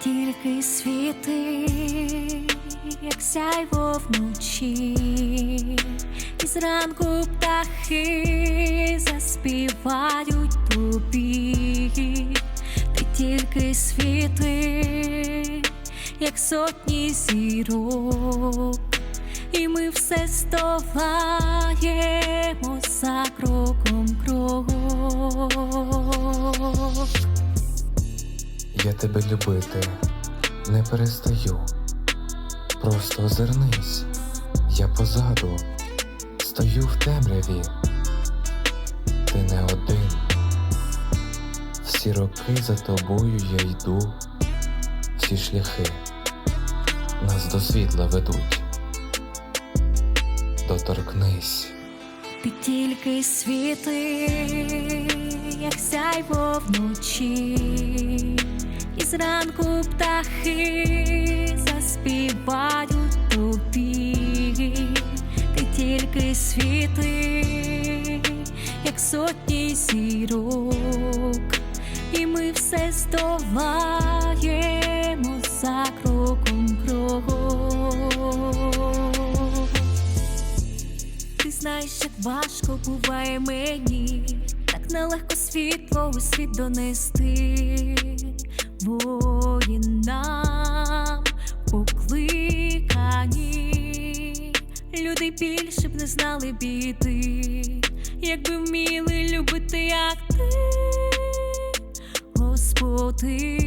тільки світи, як сяйво вночі, і зранку птахи заспівають тобі, ти тільки світи, як сотні зірок, і ми все здолаємо за кроком крок. Я тебе любити не перестаю. Просто озирнись, я позаду, стою в темряві. Ти не один. Всі роки за тобою я йду, всі шляхи нас до світла ведуть. Доторкнись, Ти тільки світи, як сяйво вночі, зранку птахи заспівають тобі, ти тільки світи, як сотні зірок, і ми все здолаємо за кроком крок. Ти знаєш, як важко буває мені, нелегко світло у світ донести воїнам покликані. Люди більше б не знали біди, якби вміли любити, як ти, Господи.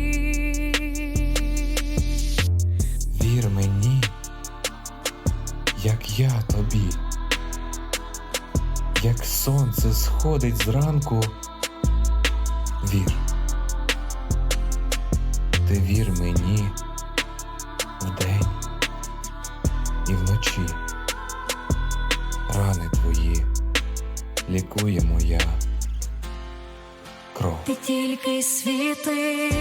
вір мені, як я тобі, як сонце сходить зранку, вір. Ти вір мені вдень і вночі. Рани твої лікує моя кров. Ти тільки світи,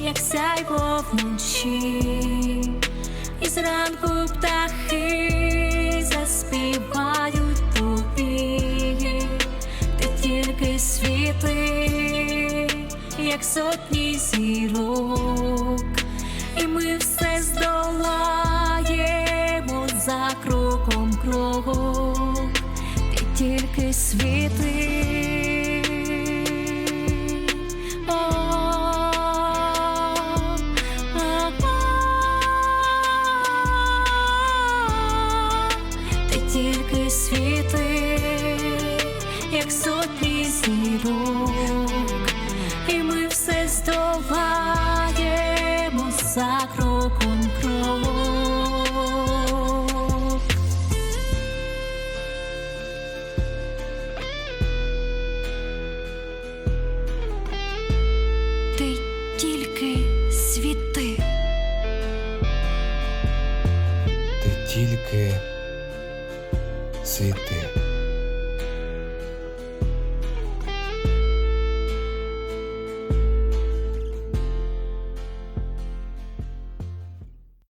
як сяйво вночі, і зранку птахи як сотні зірок, і ми все здолаємо за кроком крок, ти тільки світи. Тільки світи.